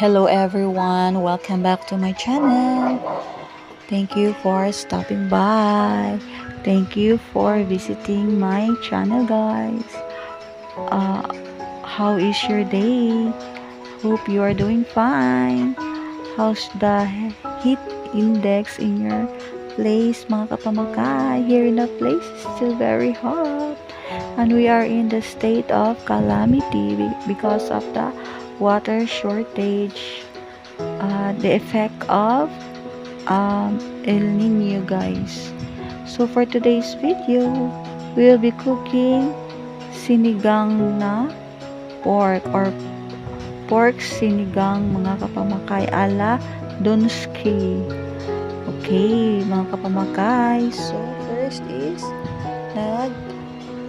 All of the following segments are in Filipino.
Hello everyone, welcome back to my channel. Thank you for stopping by. Thank you for visiting my channel guys. Uh, how is your day? Hope you are doing fine. How's the heat index in your place mga kapamakay? Here in the place is still very hot. And we are in the state of calamity because of the water shortage. Uh, the effect of um, El Nino guys. So for today's video, we'll be cooking sinigang na pork or pork sinigang mga kapamakay ala Donski. Okay, mga kapamakay. So first is nag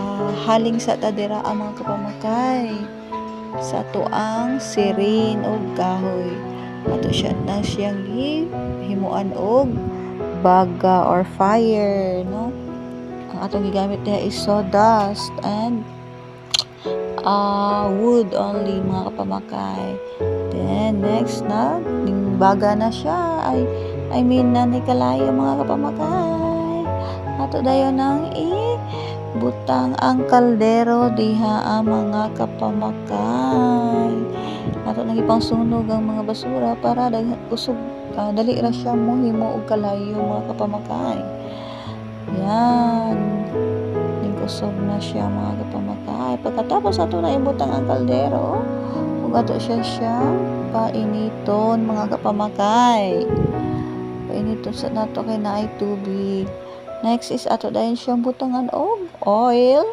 ah, haling sa tadira ang mga kapamakay sa tuang sirin o kahoy. Ato siya na siyang himuan og baga or fire, no? Ang atong gigamit niya is sawdust and uh, wood only mga kapamakay. Then next na, ning baga na siya. Ay, I mean na ni kalayo mga kapamakay. Ato dayon nang i butang ang kaldero diha ang mga kapamakay. Ato nang ipang sunog ang mga basura para dag usog ah, dali ra siya mo himo og kalayo mga kapamakay. Yan. Ning usog na siya mga kapamakay. Pagkatapos ato na ibutang ang kaldero, ug ato siya siya painiton mga kapamakay. Painiton sa nato kay naay tubig. Next is ato dayon siyang butangan og oil.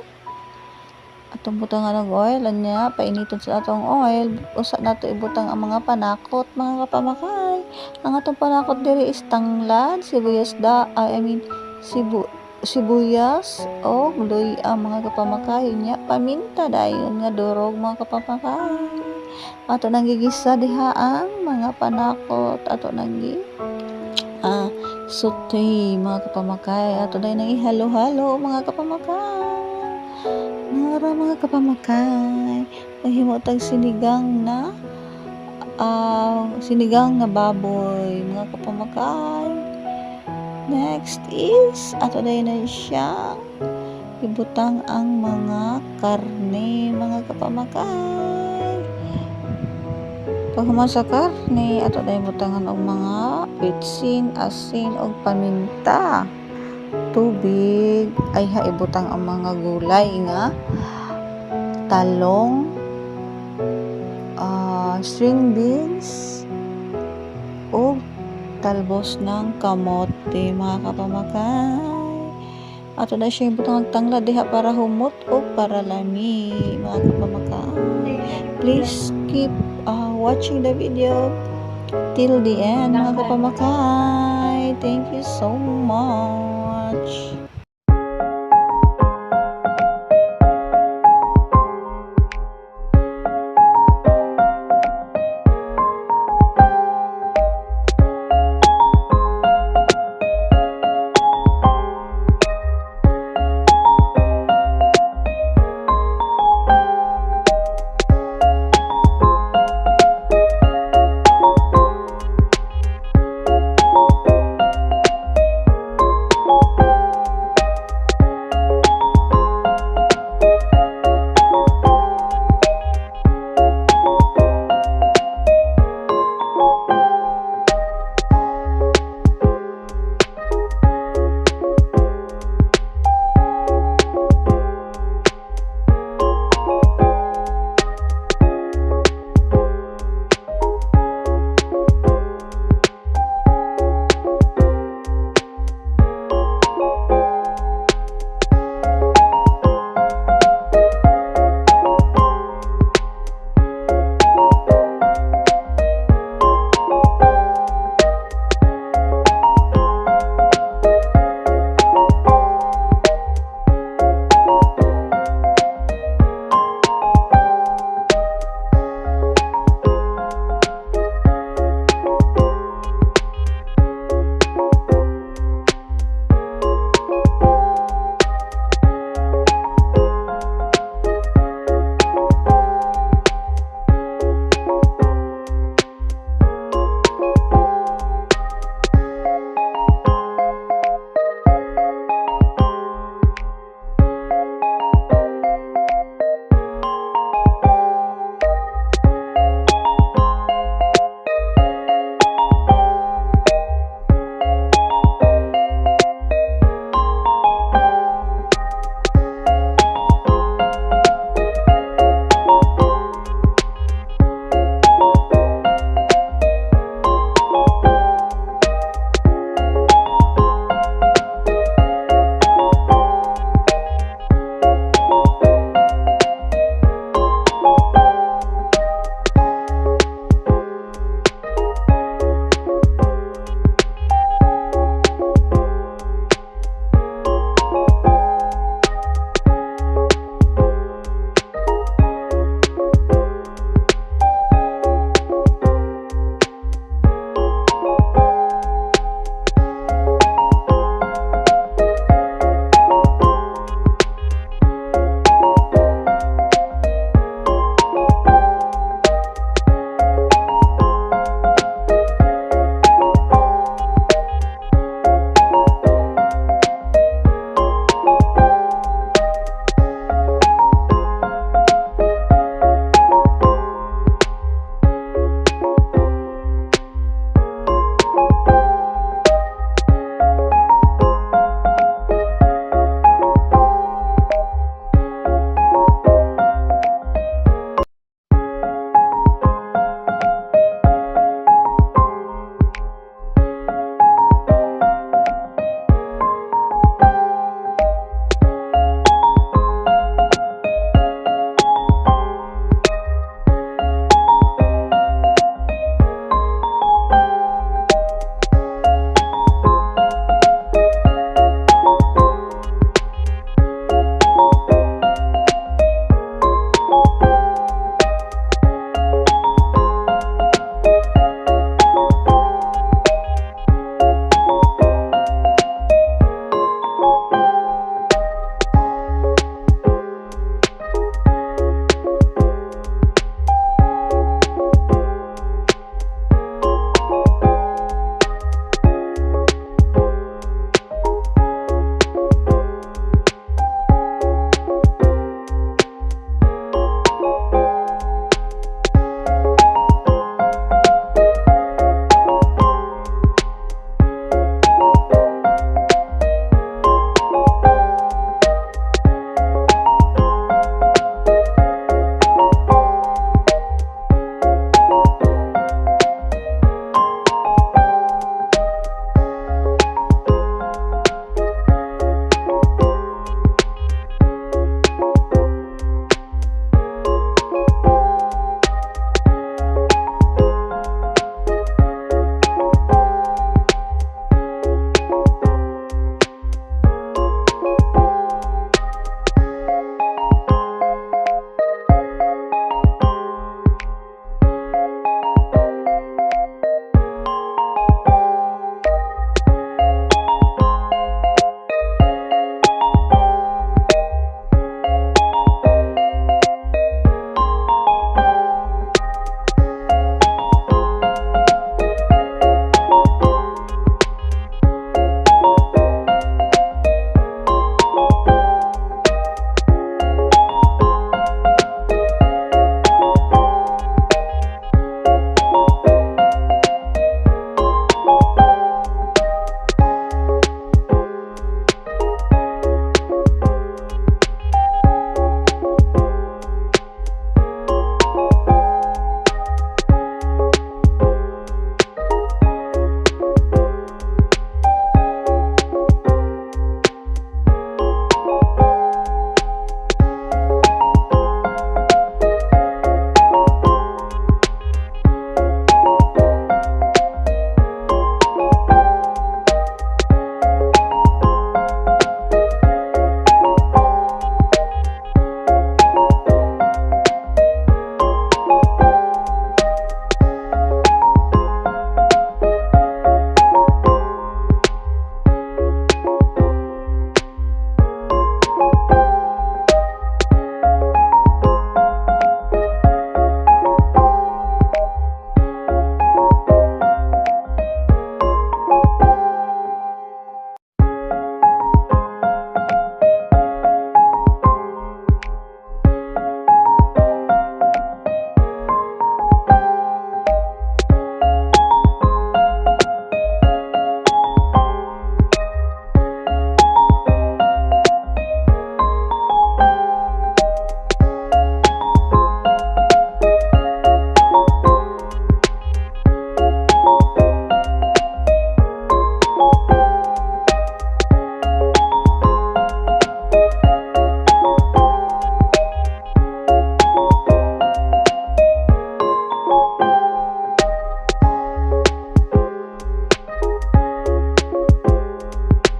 Atong butangan og oil anya painiton sa atong oil. Usa nato ibutang ang mga panakot mga kapamakay. Ang atong panakot diri is tanglad, sibuyas da, I mean sibu sibuyas o luy ang mga kapamakay nya paminta dayon nga durog mga kapamakay. Ato nang gigisa diha ang mga panakot ato nang ah, Sote, mga kapamakay. Ato dahil nang ihalo-halo, mga kapamakay. Nara, mga kapamakay. Mahimo tag sinigang na ah, sinigang na baboy, mga kapamakay. Next is, ato dahil na siyang ibutang ang mga karne, mga kapamakay. Pag human sa karne, ato dahil butangan og mga bitsin, asin, og paminta. Tubig, ay ha ibutang ang mga gulay nga talong, ah, string beans, ug talbos ng kamote, mga kapamakay. Ato na siya ibutang ang tanglad diha para humot o para lami, mga kapamakay. Please keep uh, watching the video till the end mga kapamakay. Thank you so much.